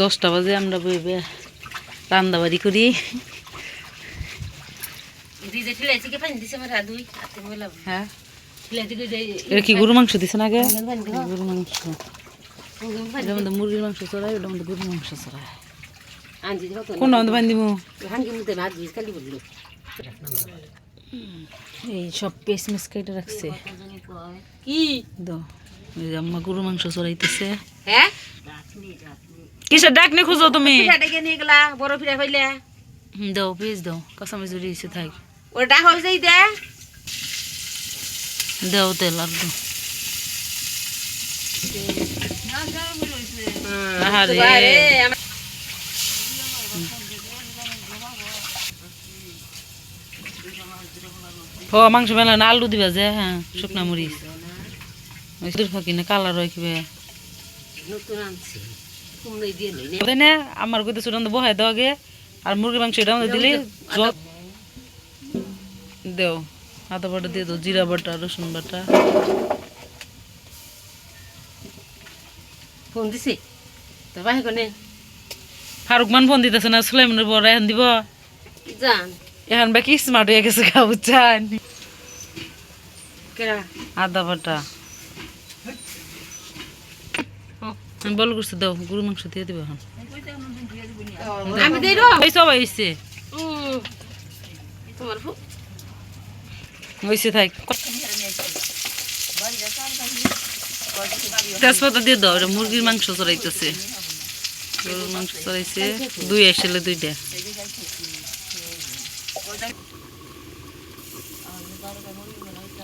দশটা বাজে আমরা বইবে রান্দাবাড়ি করি। হ্যাঁ। এটা কি গরু মাংস দিছে না গরু মাংস। মুরগির মাংস। চড়াই ওটার মধ্যে গরুর মাংস চড়াই। এই সব পেস মেস কেটে রাখছে। কি? আম্মা গরু মাংস চড়াইতেছে। হ্যাঁ? কিসের ডাক নে খুঁজো তুমি? পিঠা ডেকে নিয়ে গেলা বড় পিঠা পাইলে দাও পেজ দাও কাঁচামরিচ জড়িয়ে এসে থাক। ওটা ডাক হয়ে যাই দে। দাও তেল আর দাও মাংস মেলা না আলু দিবা যে হ্যাঁ শুকনা মরিচ। কালার হয় কিবা। নতুন আনছি। কুমড়াই দিয়ে লই তাই না আমার গতি বহাই দাও আগে আর মুরগি মাংস এটা আমাদের দিলি দেও আদা বাটা দিয়ে দাও জিরা বাটা রসুন বাটা। ফোন দিছে? তো বাহে কোনে? ফারুক মান ফোন দিতেছে না সুলাইমানের বড় এখন দিব। জান। এখন বাকি স্মার্ট হয়ে গেছে খাব চান আদা বাটা। আমি বল করছি দাও গরু মাংস দিয়ে দিব এখন। আমি দেই তোমার ফু- হয়েছে থাক। তেজপাতা দিয়ে দাও এটা মুরগির মাংস চড়াইতেছে। গরুর মাংস চড়াইছে দুই আসলে দুইটা।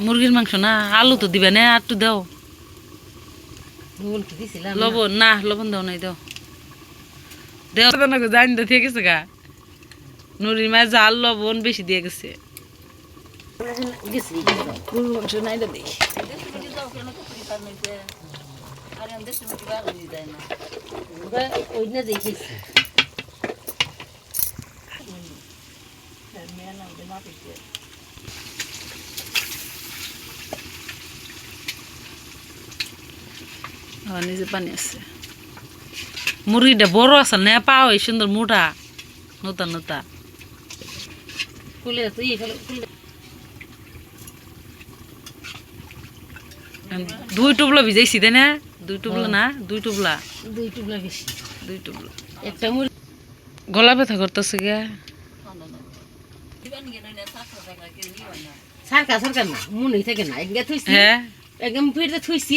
মুরগির মাংস না আলু তো দিবে না আর একটু দাও। লবণ না লবণ দাও নাই দাও। দেও। তো না জানি তো ঠিক আছে গা। নুরির মায়ের জাল লবণ বেশি দিয়ে গেছে। দিছি দেখেছি নিজে পানি আছে। মুরগিটা বড় আছে না পা ওই সুন্দর মোটা। নতা নতা। খুলে খুলে দুই টুবলা ভিজাইছি তাই না? দুই টুবলা না? দুই টুবলা? দুই টুকলা বেশি। দুই টুবলা। একটা মুড়ি গলা ব্যথা করতেছে গা। সরকার সরকার না মনে থাকে না। একগে থইছি হ্যাঁ। একদম ফিরতে থইছি